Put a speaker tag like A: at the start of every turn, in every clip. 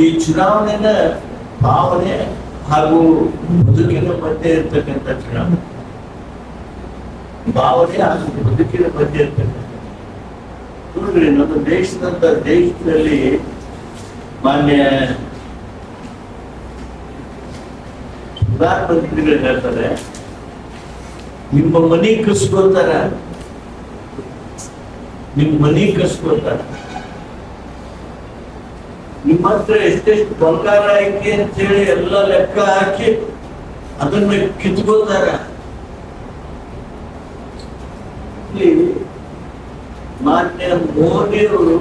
A: ಈ ಚುನಾವಣೆನ ಭಾವನೆ ಹಾಗೂ ಬದುಕಿನ ಮಧ್ಯೆ ಇರ್ತಕ್ಕಂಥ ಚುನಾವಣೆ. ಭಾವನೆ ಹಾಗೂ ಬದುಕಿನ ಮಧ್ಯೆ ಇರ್ತಕ್ಕಂಥ ನೋಡ್ರಿ, ನಮ್ಮ ದೇಶದಂತ ದೇಶದಲ್ಲಿ ಮಾನ್ಯ ಪ್ರಧಾನಮಂತ್ರಿಗಳು ಹೇಳ್ತಾರೆ, ನಿಮ್ಮ ಮನಿ ಕಸ್ಕೋತಾರ ನಿಮ್ಮ ಮನಿ ಕಸ್ಕೋತಾರ ನಿಮ್ಮ ಹತ್ರ ಎಷ್ಟೆಷ್ಟು ಬಂಗಾರ ಐತಿ ಅಂತೇಳಿ ಎಲ್ಲ ಲೆಕ್ಕ ಹಾಕಿ ಅದನ್ನ ಕಿತ್ಕೋತಾರ ಮಾನ್ಯ ಮೋದಿಯವರು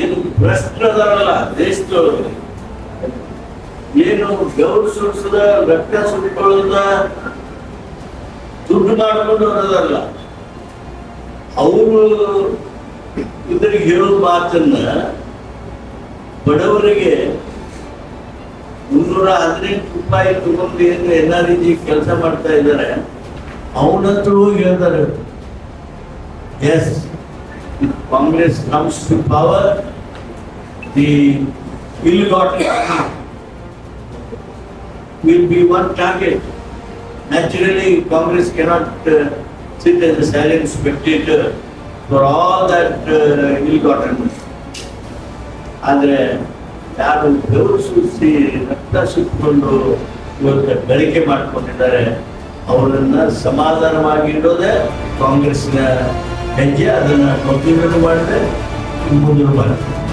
A: ಏನು ಭ್ರಷ್ಟರಲ್ಲ ದೇಶದವರು. ಏನು ಗೌರವ ಸುಡಿಸದ ರಕ್ತ ಸುಟ್ಕೊಳ್ಳದ ದುಡ್ಡು ಮಾಡ್ಕೊಂಡು ಅನ್ನೋದಲ್ಲ. ಅವರು ಇದ್ರಿಗೆ ಹೇಳೋ ಮಾತನ್ನ ಬಡವರಿಗೆ ಮುನ್ನೂರ ಹದಿನೆಂಟು ರೂಪಾಯಿ ತಗೊಂಡು ಏನು ಎನ್ ಆರ್ ಜಿ ಕೆಲಸ ಮಾಡ್ತಾ ಇದ್ದಾರೆ ಅವನಂತೂ ಹೋಗಿ ಹೇಳ್ತಾರೆ yes Congress comes to power they'll got will be one target. Naturally, Congress cannot uh, sit as a silent spectator for all that uh, ill-gotten. ಆದರೆ ಯಾರು ಬೆವರು ಸುರಿಸಿ ರಕ್ತ ಸುತ್ತಕೊಂಡು ಇವತ್ತು ಗಳಿಕೆ ಮಾಡಿಕೊಂಡಿದ್ದಾರೆ, ಅವರನ್ನ ಸಮಾಧಾನವಾಗಿ ಇಡೋದೇ ಕಾಂಗ್ರೆಸ್ನ ಹೆಜ್ಜೆ. ಅದನ್ನ ಕಂಟಿನ್ಯೂ ಮಾಡಿದೆ ಮುಂದೆ ಮಾಡಿದೆ